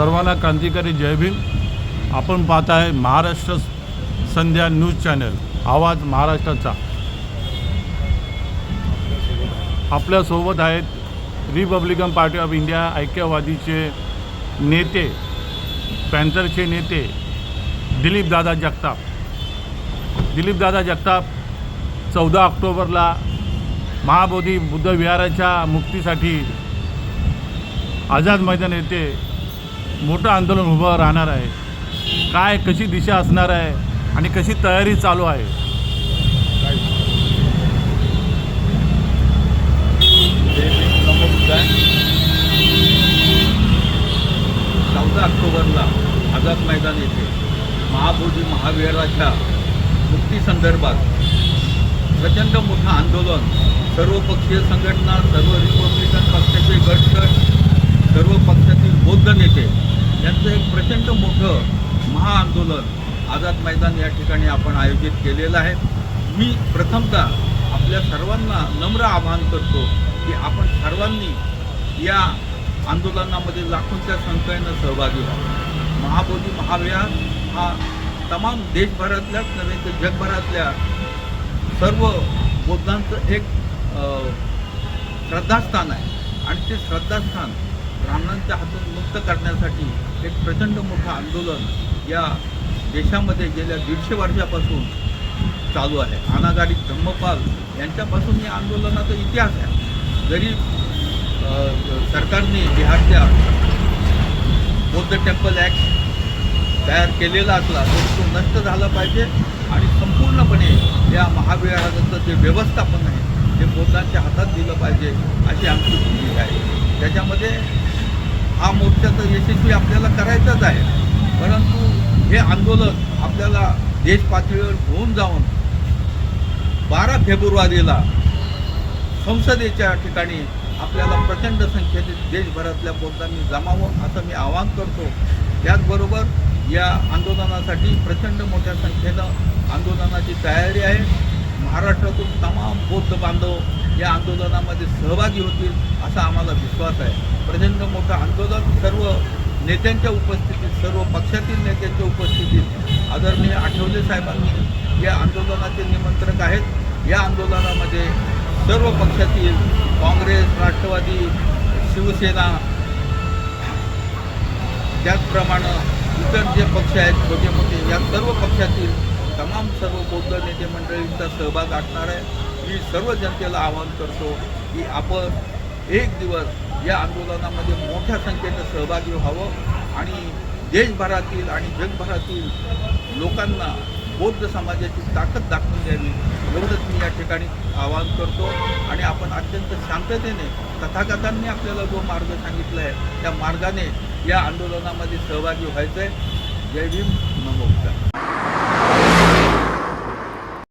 सर्वांना क्रांतिकारी जय भीम. आपण पाहत आहे महाराष्ट्र संध्या न्यूज चॅनल. आवाज महाराष्ट्राचा. आपल्यासोबत आहेत रिपब्लिकन पार्टी ऑफ इंडिया ऐक्यवादीचे नेते पॅन्थरचे नेते दिलीपदादा जगताप. दिलीपदादा जगताप चौदा ऑक्टोबरला महाबोधी बुद्ध विहाराच्या मुक्तीसाठी आझाद मैदान येथे मोठं आंदोलन उभं राहणार आहे. काय कशी दिशा असणार आहे आणि कशी तयारी चालू आहे? चौदा ऑक्टोबरला आझाद मैदान येथे महाबोधी महाविहाराच्या मुक्तीसंदर्भात प्रचंड मोठं आंदोलन सर्वपक्षीय संघटना सर्व रिपब्लिकन पक्षाचे गटगट सर्व पक्षातील बौद्ध नेते यांचं एक प्रचंड मोठं महाआंदोलन आझाद मैदान या ठिकाणी आपण आयोजित केलेलं आहे. मी प्रथमतः आपल्या सर्वांना नम्र आवाहन करतो की आपण सर्वांनी या आंदोलनामध्ये लाखोंच्या संख्येनं सहभागी व्हा महाबोधी महाविहार हा तमाम देशभरातल्याच नव्हे तर जगभरातल्या सर्व बौद्धांचं एक श्रद्धास्थान आहे. आणि ते श्रद्धास्थान ब्राह्मणांच्या हातून मुक्त करण्यासाठी एक प्रचंड मोठं आंदोलन या देशामध्ये गेल्या दीडशे वर्षापासून चालू आहे. अनागारी धम्मपाल यांच्यापासून या आंदोलनाचा इतिहास आहे. जरी सरकारने बिहारच्या बौद्ध टेम्पल ॲक्ट तयार केलेला असला तर तो नष्ट झाला पाहिजे आणि संपूर्णपणे या महाविहाराचं जे व्यवस्थापन आहे ते बौद्धांच्या हातात दिलं पाहिजे अशी आमची भूमिका आहे. त्याच्यामध्ये मोर्चा तर यशस्वी आपल्याला करायचंच आहे. परंतु हे आंदोलन आपल्याला देश पातळीवर घेऊन जाऊन बारा फेब्रुवारीला संसदेच्या ठिकाणी आपल्याला प्रचंड संख्येने देशभरातल्या बोलतांनी जमावं असं मी आवाहन करतो. त्याचबरोबर या आंदोलनासाठी प्रचंड मोठ्या संख्येनं आंदोलनाची तयारी आहे. महाराष्ट्रातून तमाम बौद्ध बांधव या आंदोलनामध्ये सहभागी होतील असा आम्हाला विश्वास आहे. प्रचंड मोठं आंदोलन सर्व नेत्यांच्या उपस्थितीत सर्व पक्षातील नेत्यांच्या उपस्थितीत आदरणीय आठवले साहेबांनी या आंदोलनाचे निमंत्रक आहेत. या आंदोलनामध्ये सर्व पक्षातील काँग्रेस राष्ट्रवादी शिवसेना त्याचप्रमाणे इतर जे पक्ष आहेत छोटे मोठे या सर्व पक्षातील तमाम सर्व बौद्ध नेते मंडळींचा सहभाग असणार आहे. मी सर्व जनतेला आवाहन करतो की आपण एक दिवस या आंदोलनामध्ये मोठ्या संख्येनं सहभागी व्हावं आणि देशभरातील आणि जगभरातील लोकांना बौद्ध समाजाची ताकद दाखवून द्यावी एवढंच मी या ठिकाणी आवाहन करतो. आणि आपण अत्यंत शांततेने तथागतांनी आपल्याला जो मार्ग सांगितला आहे त्या मार्गाने या आंदोलनामध्ये सहभागी व्हायचं आहे जय भीम.